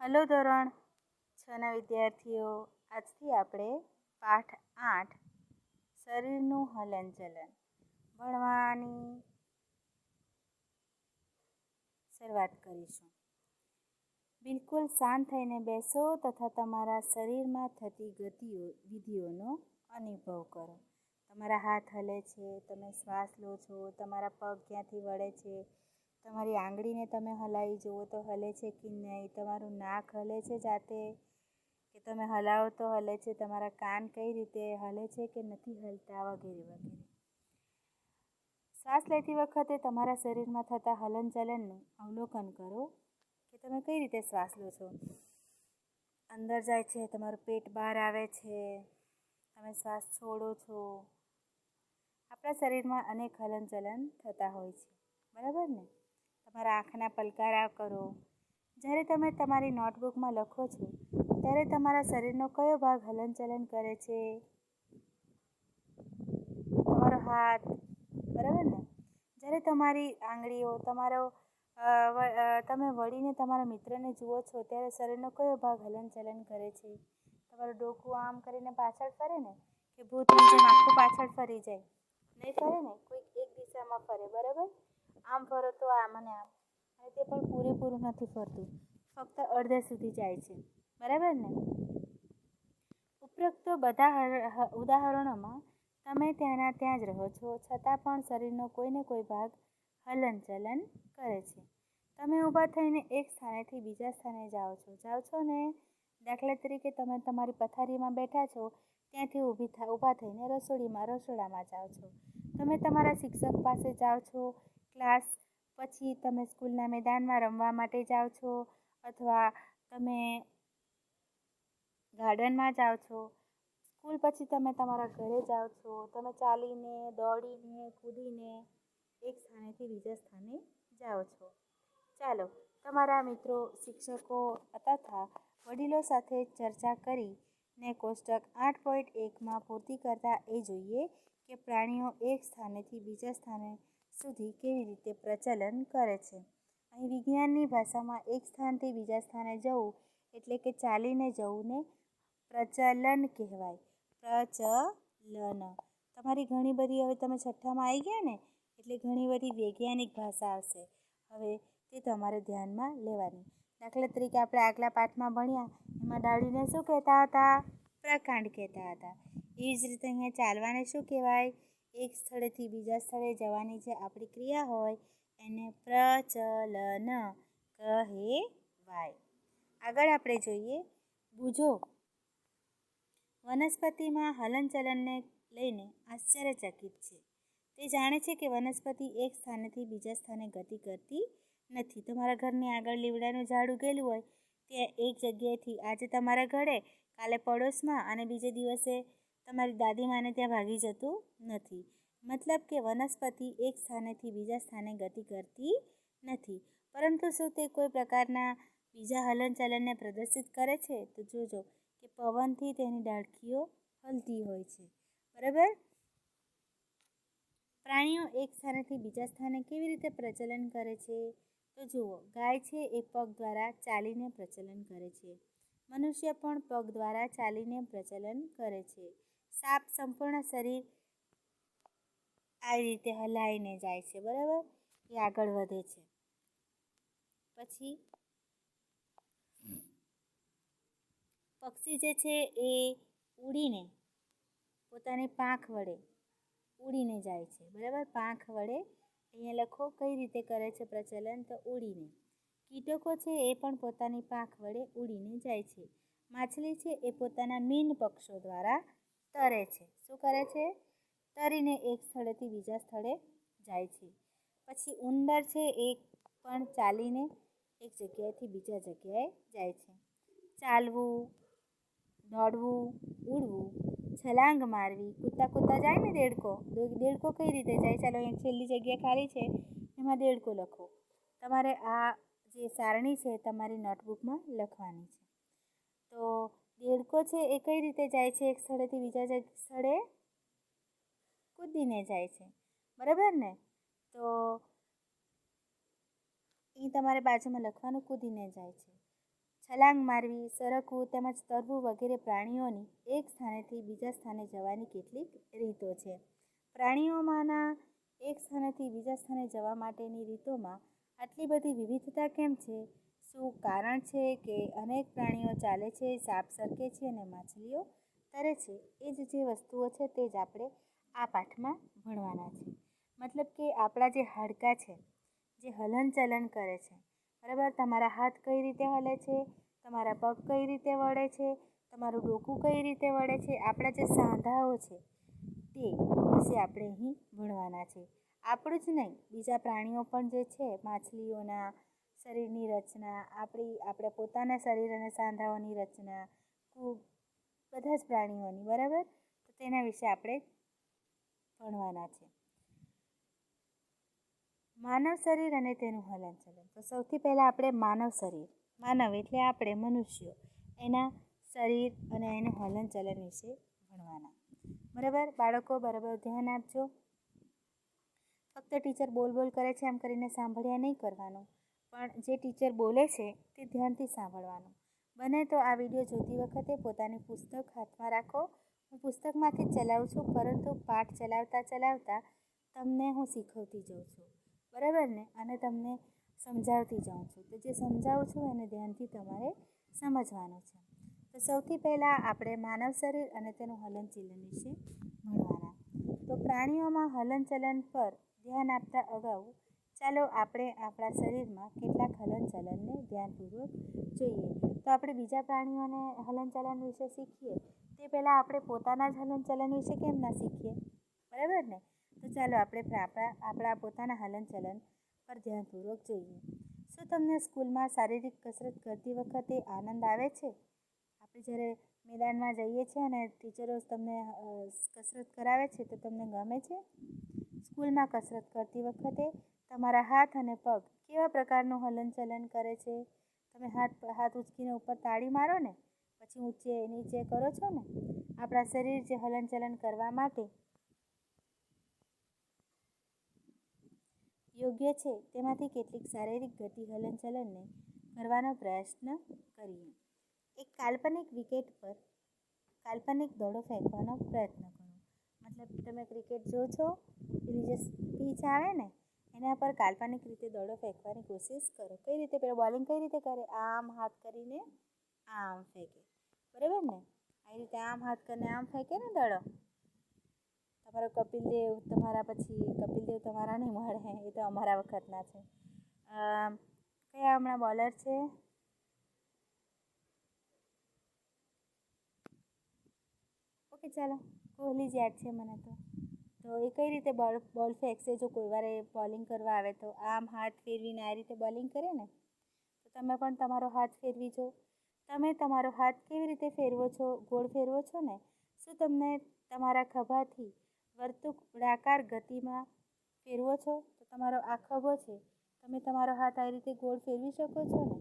Hello ધોરણ. છના વિદ્યાર્થીઓ, આજથી આપણે પાઠ આઠ, શરીરનું હલનચલન ભણવાની શરૂઆત કરીશું. બિલકુલ શાંત થઈને બેસો તથા તમારા શરીરમાં થતી ગતિઓ, વિધિઓનો અનુભવ કરો. તમારા હાથ હલે છે, તમે શ્વાસ લો છો, તમારા પગ ક્યાંથી વળે છે તમારી આંગળીને તમે હલાવી જુઓ તો હલે છે કે નહીં? તમારું નાક હલે છે જાતે? કે તમે હલાવો તો હલે છે? તમારા કાન કઈ રીતે હલે છે કે નથી હલતા વગેરે વગેરે? શ્વાસ લેતી વખતે તમારા શરીરમાં થતા હલનચલનનું અવલોકન કરો કે તમે કઈ રીતે શ્વાસ લો છો? અંદર જાય છે, તમારું પેટ બહાર આવે છે, તમે શ્વાસ છોડો છો. આપણા શરીરમાં અનેક હલનચલન થતા હોય છે. બરાબર ને? તમારા આંખના પલકારા કરો. જ્યારે તમે તમારી નોટબુકમાં લખો છો, ત્યારે તમારા શરીરનો કયો ભાગ હલનચલન કરે છે? તમારો હાથ, બરાબર ને? જ્યારે તમારી આંગળીઓ, તમારો તમે વળીને તમારા મિત્રને જુઓ છો, ત્યારે શરીરનો કયો ભાગ હલનચલન કરે છે? તમારું ડોકું આમ કરીને પાછળ ફરે ને, કે ભૂતની જેમ આખું પાછળ ફરી જાય? નહીં ફરે ને? કોઈક એક દિશામાં ફરે, બરાબર? આમ ફરો તો આમ અને આમ. અને તે પણ પૂરેપૂરું નથી ફરતું. ફક્ત અડધે સુધી જાય છે. બરાબર ને? ઉપરોક્ત બધા ઉદાહરણોમાં તમે ત્યાંના ત્યાં જ રહો છો, છતાં પણ શરીરનો કોઈને કોઈ ભાગ હલનચલન કરે છે. તમે ઊભા થઈને એક સ્થાનેથી બીજા સ્થાને જાઓ છો. જાઓ છો ને? દાખલા તરીકે તમે તમારી પથારીમાં બેઠા છો, ત્યાંથી ઊભી ઊભા થઈને રસોડીમાં, રસોડામાં જાઓ છો. તમે તમારા શિક્ષક પાસે જાઓ છો ક્લાસ પછી તમે સ્કૂલના મેદાનમાં રમવા માટે જાઓ છો અથવા તમે ગાર્ડનમાં જાઓ છો? સ્કૂલ પછી તમે તમારા ઘરે જાઓ છો. તમે ચાલીને, દોડીને, કૂદીને એક સ્થાનેથી બીજા સ્થાને જાઓ છો. ચાલો, તમારા મિત્રો, શિક્ષકો તથા વડીલો સાથે ચર્ચા કરીને કોષ્ટક આઠ પોઈન્ટ એકમાં પૂર્તિ કરતા એ જોઈએ કે પ્રાણીઓ એક સ્થાનેથી બીજા સ્થાને સુધી કેવી રીતે પ્રચલન કરે છે? અહીં વિજ્ઞાનની ભાષામાં એક સ્થાનથી બીજા સ્થાને જવું એટલે કે ચાલીને જવું ને પ્રચલન કહેવાય. પ્રચલન. તમારી ઘણી બધી હવે તમે છઠ્ઠામાં આવી ગયા ને, એટલે ઘણી બધી વૈજ્ઞાનિક ભાષા આવશે. હવે તે તમારે ધ્યાનમાં લેવાની. દાખલા તરીકે આપણે આગલા પાઠમાં ભણ્યા, એમાં ડાળીને શું કહેતા હતા? પ્રકાંડ કહેતા હતા. એ જ રીતે અહીંયા ચાલવાને શું કહેવાય? એક સ્થળેથી બીજા સ્થળે જવાની જે આપણી ક્રિયા હોય એને પ્રચલન કહેવાય. આગળ આપણે જોઈએ, બુજો વનસ્પતિમાં હલનચલનને લઈને આશ્ચર્યચકિત છે. તે જાણે છે કે વનસ્પતિ એક સ્થાનેથી બીજા સ્થાને ગતિ કરતી નથી. તમારા ઘરની આગળ લીવડાનું ઝાડ ઉગેલું હોય, ત્યાં એક જગ્યાએથી આજે તમારા ઘરે, કાલે પડોશમાં અને બીજે દિવસે તમારી દાદીમાને ત્યાં ભાગી જતું નથી. મતલબ કે વનસ્પતિ એક સ્થાનેથી બીજા સ્થાને ગતિ કરતી નથી. પરંતુ શું તે કોઈ પ્રકારના બીજા હલનચલનને પ્રદર્શિત કરે છે? તો જોજો કે પવનથી તેની ડાળખીઓ હલતી હોય છે. બરાબર? પ્રાણીઓ એક સ્થાનેથી બીજા સ્થાને કેવી રીતે પ્રચલન કરે છે? તો જુઓ, ગાય છે એ પગ દ્વારા ચાલીને પ્રચલન કરે છે. મનુષ્ય પણ પગ દ્વારા ચાલીને પ્રચલન કરે છે. સાપ સંપૂર્ણ શરીર આવી રીતે હલાઈને જાય છે, બરાબર? એ આગળ વધે છે. પછી પક્ષી જે છે એ ઉડીને પોતાની પાંખ વડે ઉડીને જાય છે, બરાબર? પાંખ વડે અહીંયા લખો કઈ રીતે કરે છે પ્રચલન? તો ઉડીને. કીટકો છે એ પણ પોતાની પાંખ વડે ઉડીને જાય છે. માછલી છે એ પોતાના મીન પક્ષો દ્વારા તરે છે. શું કરે છે? તરીને એક સ્થળેથી બીજા સ્થળે જાય છે. પછી ઉંદર છે એ પણ ચાલીને એક જગ્યાએથી બીજા જગ્યાએ જાય છે. ચાલવું, દોડવું, ઉડવું, છલાંગ મારવી, કૂદતા કૂદતા જાય ને દેડકો? દેડકો કઈ રીતે જાય? ચાલો અહીં છેલ્લી જગ્યા ખાલી છે. એમાં દેડકો લખો. તમારે આ જે સારણી છે, તમારી નોટબુકમાં લખવાની છે. તો દેડકો છે એ કઈ રીતે જાય છે? એક સ્થળેથી બીજા સ્થળે કૂદીને જાય છે. બરાબર ને? તો એ તમારે બાજુમાં લખવાનું કૂદીને જાય છે. છલાંગ મારવી, સરકવું તેમજ તરવું વગેરે પ્રાણીઓની એક સ્થાનેથી બીજા સ્થાને જવાની કેટલીક રીતો છે. પ્રાણીઓમાંના એક સ્થાનેથી બીજા સ્થાને જવા માટેની રીતોમાં આટલી બધી વિવિધતા કેમ છે? શું કારણ છે કે અનેક પ્રાણીઓ ચાલે છે, સાપ સરકે છે અને માછલીઓ તરે છે? એ જ જે વસ્તુઓ છે તે જ આપણે આ પાઠમાં ભણવાના છે. મતલબ કે આપણા જે હાડકાં છે, જે હલનચલન કરે છે, બરાબર? તમારા હાથ કઈ રીતે હલે છે? તમારા પગ કઈ રીતે વળે છે? તમારું ડોકું કઈ રીતે વળે છે? આપણા જે સાંધાઓ છે, તે વિશે આપણે અહીં ભણવાના છે. આપણું જ નહીં, બીજા પ્રાણીઓ પણ જે છે, માછલીઓના શરીરની રચના, આપણી, આપણે પોતાના શરીર અને સાંધાઓની રચના, ખૂબ, બધા જ પ્રાણીઓની, બરાબર? તો તેના વિશે આપણે ભણવાના છે. માનવ શરીર અને તેનું હલનચલન. તો સૌથી પહેલાં આપણે માનવ શરીર. માનવ એટલે આપણે મનુષ્યો. એના શરીર અને એનું હલનચલન વિશે ભણવાના. બરાબર? બાળકો, બરાબર, ધ્યાન આપજો. ફક્ત ટીચર બોલ બોલ કરે છે એમ કરીને સાંભળ્યા નહીં કરવાનું. પણ જે ટીચર બોલે છે તે ધ્યાનથી સાંભળવાનું. બને તો આ વીડિયો જોતી વખતે પોતાની પુસ્તક હાથમાં રાખો. હું પુસ્તકમાંથી ચલાવું છું, પરંતુ પાઠ ચલાવતા ચલાવતા તમને હું શીખવતી જાઉં છું. બરાબર ને? અને તમને સમજાવતી જાઉં છું. તો જે સમજાવું છું એને ધ્યાનથી તમારે સમજવાનું છે. તો સૌથી પહેલાં આપણે માનવ શરીર અને તેનું હલનચલન વિશે ભણવાના. તો પ્રાણીઓમાં હલનચલન પર ધ્યાન આપતા અગાઉ ચાલો આપણે આપણા શરીરમાં કેટલાક હલનચલનને ધ્યાનપૂર્વક જોઈએ. તો આપણે બીજા પ્રાણીઓને હલનચલન વિશે શીખીએ. તે પહેલાં આપણે પોતાના જ હલનચલન વિશે કેમ ના શીખીએ? બરાબર ને? તો ચાલો આપણે આપણા આપણા પોતાના હલનચલન પર ધ્યાનપૂર્વક જોઈએ. શું તમને સ્કૂલમાં શારીરિક કસરત કરતી વખતે આનંદ આવે છે? આપણે જ્યારે મેદાનમાં જઈએ છીએ અને ટીચરો તમને કસરત કરાવે છે તો તમને ગમે છે? સ્કૂલમાં કસરત કરતી વખતે તમારા હાથ અને પગ કેવા પ્રકારનું હલનચલન કરે છે? તમે હાથ હાથ ઉચકીને ઉપર તાળી મારો ને, પછી ઊંચે નીચે કરો છો ને? આપણા શરીર જે હલનચલન કરવા માટે યોગ્ય છે, તેમાંથી કેટલીક શારીરિક ગતિ હલનચલનને કરવાનો પ્રયત્ન કરીએ. એક કાલ્પનિક વિકેટ પર કાલ્પનિક દોડો ફેંકવાનો પ્રયત્ન કરો. મતલબ તમે ક્રિકેટ જો છો, એની જે પીચ આવે ને એના પર કાલ્પનિક રીતે દડો ફેંકવાની કોશિશ કરો. કઈ રીતે? પેલો બોલિંગ કઈ રીતે કરે? આમ હાથ કરીને આમ ફેંકે. બરાબર ને? આવી રીતે આમ હાથ કરીને આમ ફેંકે ને દડો. તમારો કપિલ દેવ તમારા પછી કપિલ દેવ તમારા નહીં મળે, એ તો અમારા વખતના છે. કયા હમણાં બોલર છે? ઓકે, ચાલો. કોહલી જ યાદ છે મને તો. તો એ કઈ રીતે બોલ બોલ ફેંકશે? જો કોઈ વાર બોલિંગ કરવા આવે તો આમ હાથ ફેરવીને આ રીતે બોલિંગ કરે ને, તો તમે પણ તમારો હાથ ફેરવી જો. તમે તમારો હાથ કેવી રીતે ફેરવો છો? ગોળ ફેરવો છો ને? શું તમને તમારા ખભાથી વર્તુળાકાર ગતિમાં ફેરવો છો? તો તમારો આ ખભો છે. તમે તમારો હાથ આ રીતે ગોળ ફેરવી શકો છો ને?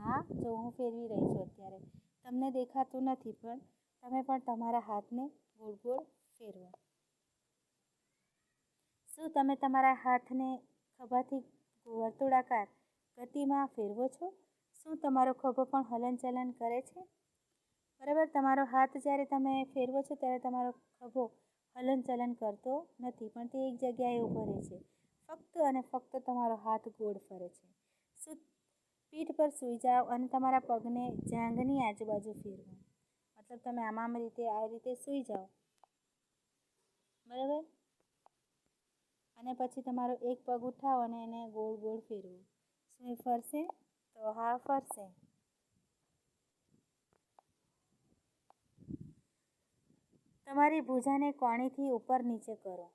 હા, જો હું ફેરવી રહી છું અત્યારે. તમને દેખાતું નથી, પણ તમે પણ તમારા હાથને ગોળ ગોળ ફેરવો. શું તમે તમારા હાથને ખભાથી વર્તુળાકાર ગતિમાં ફેરવો છો? શું તમારો ખભો પણ હલનચલન કરે છે? બરાબર, તમારો હાથ જ્યારે તમે ફેરવો છો ત્યારે તમારો ખભો હલનચલન કરતો નથી, પણ તે એક જગ્યાએ ઊભો રહે છે. ફક્ત અને ફક્ત તમારો હાથ ગોળ ફરે છે. શું પીઠ પર સૂઈ જાઓ અને તમારા પગને જાંઘની આજુબાજુ ફેરવો. મતલબ તમે આમ આમ રીતે, આ રીતે સૂઈ જાઓ. બરાબર? અને પછી તમારો એક પગ ઉઠાવો અને એને ગોળ ગોળ ફેરવો. શું એ ફરશે? તો હા, ફરશે. તમારી ભૂજાને કોણીથી ઉપર નીચે કરો.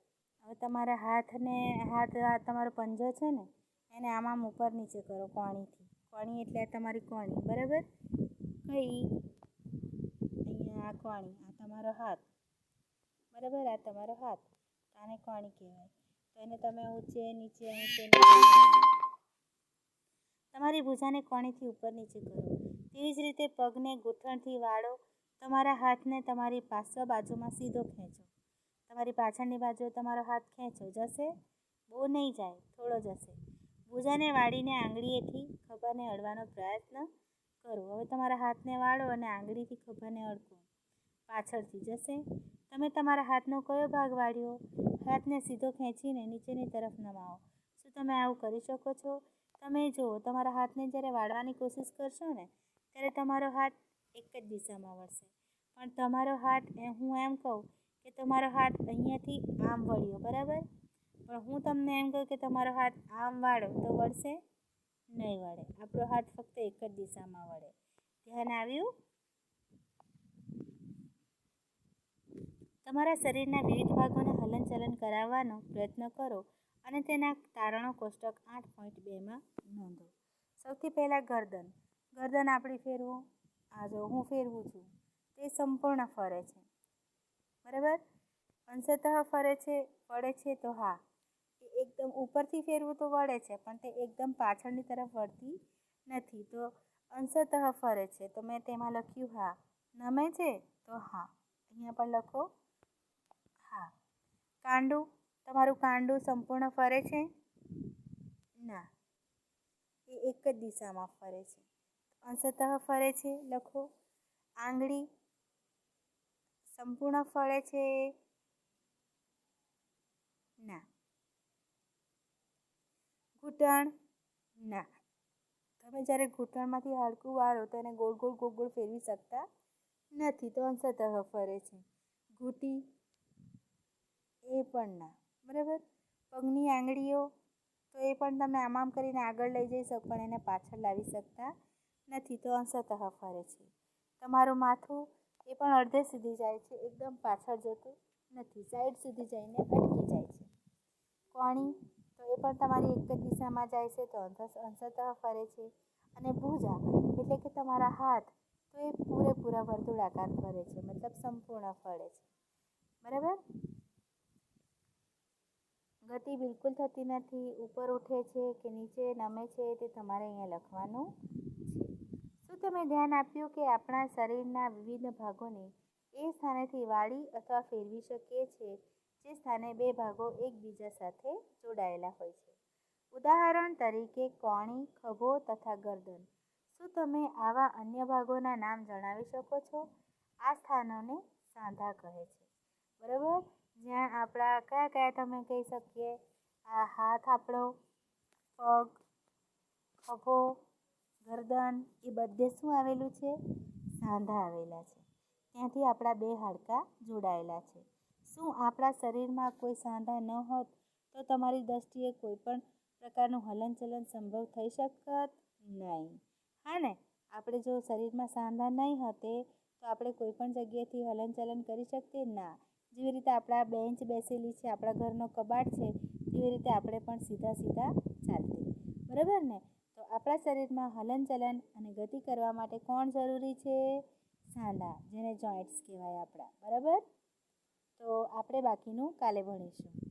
હવે તમારા હાથને, હાથ તમારો પંજો છે ને, એને આમ આમ ઉપર નીચે કરો કોણીથી. કોણી એટલે આ તમારી કોણી, બરાબર? કઈ? અહીંયા આ કોણી, આ તમારો હાથ. બરાબર? આ તમારો હાથ. આને કોણી કહેવાય. એને તમે ઊંચે, નીચે ઊંચે તમારી ભૂજાને કોણીથી ઉપર નીચે કરો. તેવી જ રીતે પગને ગૂંથણથી વાળો તમારા હાથને તમારી પાછળ બાજુમાં સીધો ખેંચો. તમારી પાછળની બાજુએ તમારો હાથ ખેંચો. જશે? બહુ નહીં જાય. થોડો જશે. ભૂજાને વાળીને આંગળીએથી ખભાને અડવાનો પ્રયત્ન કરો. હવે તમારા હાથને વાળો અને આંગળીથી ખભાને અડકો. પાછળથી. જશે? તમે તમારા હાથનો કયો ભાગ વાળ્યો? હાથને સીધો ખેંચીને નીચેની તરફ નમાવો. શું તમે આવું કરી શકો છો? તમે જુઓ, તમારા હાથને જ્યારે વાળવાની કોશિશ કરશો ને, ત્યારે તમારો હાથ એક જ દિશામાં વળશે. પણ તમારો હાથ હું એમ કહું કે તમારો હાથ અહીંયાથી આમ વળ્યો, બરાબર? પણ હું તમને એમ કહું કે તમારો હાથ આમ વાળો તો વળશે નહીં વળે. આપણો હાથ ફક્ત એક જ દિશામાં વળે. ધ્યાન આવ્યું? તમારા શરીરના વિવિધ ભાગોને હલનચલન કરાવવાનો પ્રયત્ન કરો અને તેના તારણો કોષ્ટક આઠ પોઈન્ટ બેમાં નોંધો. સૌથી પહેલાં ગરદન. ગરદન આપણી ફેરવું. આ જો હું ફેરવું છું. તે સંપૂર્ણ ફરે છે. બરાબર? અંશતઃ ફરે છે, વળે છે તો હા. એ એકદમ ઉપરથી ફેરવું તો વળે છે, પણ તે એકદમ પાછળની તરફ વળતી નથી. તો અંશતઃ ફરે છે. તો મેં તેમાં લખ્યું હા. નમે છે તો હા. અહીંયા પણ લખો. હા. કાંડું? તમારું કાંડું સંપૂર્ણ ફરે છે? ના. એ એક જ દિશામાં ફરે છે. અંશતઃ ફરે છે, લખો. આંગળી સંપૂર્ણ ફરે છે? ના. ઘૂંટણ? ના. તમે જ્યારે ઘૂંટણમાંથી હાડકું વાળો તો ગોળ ગોળ ગોળ ગોળ ફેરવી શકતા નથી, તો અંશતઃ ફરે છે. ઘૂંટી? એ પણ ના. બરાબર? પગની આંગળીઓ, તો એ પણ તમે આમ આમ કરીને આગળ લઈ જઈ શકો, પણ એને પાછળ લાવી શકતા નથી. તો અંશતઃ ફરે છે. તમારું માથું એ પણ અડધે સુધી જાય છે, એકદમ પાછળ જતું નથી. સાઈડ સુધી જઈને અટકી જાય છે. કોણી, તો એ પણ તમારી એક જ દિશામાં જાય છે, તો અંશતઃ ફરે છે. અને ભૂજા, એટલે કે તમારા હાથ, તો એ પૂરેપૂરા વર્તુળાકાર ફરે છે, મતલબ સંપૂર્ણ ફરે છે. બરાબર? ગતિ બિલકુલ થતી નથી, ઉપર ઉઠે છે કે નીચે નમે છે તે તમારે અહીંયા લખવાનું છે. શું તમે ધ્યાન આપ્યું કે આપણા શરીરના વિવિધ ભાગોને એ સ્થાનેથી વાળી અથવા ફેરવી શકીએ છીએ, જે સ્થાને બે ભાગો એકબીજા સાથે જોડાયેલા હોય છે? ઉદાહરણ તરીકે કોણી ખભો તથા ગરદન. શું તમે આવા અન્ય ભાગોના નામ જણાવી શકો છો? આ સ્થાનોને સાંધા કહે છે. બરાબર? જ્યાં આપણા કયા કયા તમે કહી શકીએ? આ હાથ આપણો, પગ, ખભો, ગરદન, એ બધે શું આવેલું છે? સાંધા આવેલા છે. ત્યાંથી આપણા બે હાડકાં જોડાયેલા છે. શું આપણા શરીરમાં કોઈ સાંધા ન હોત તો તમારી દૃષ્ટિએ કોઈ પણ પ્રકારનું હલનચલન સંભવ થઈ શકત નહીં. હા ને? આપણે જો શરીરમાં સાંધા નહીં હોતે તો આપણે કોઈ પણ જગ્યાએથી હલનચલન કરી શકીએ? ના. જેવી રીતે આપણા બેન્ચ બેસેલી છે, આપણા ઘરનો કબાટ છે, તેવી રીતે આપણે પણ સીધા સીધા ચાલતી. બરાબર ને? તો આપણા શરીરમાં હલનચલન અને ગતિ કરવા માટે કોણ જરૂરી છે? સાંધા, જેને જોઈન્ટ્સ કહેવાય આપણા. બરાબર? તો આપણે બાકીનું કાલે ભણીશું.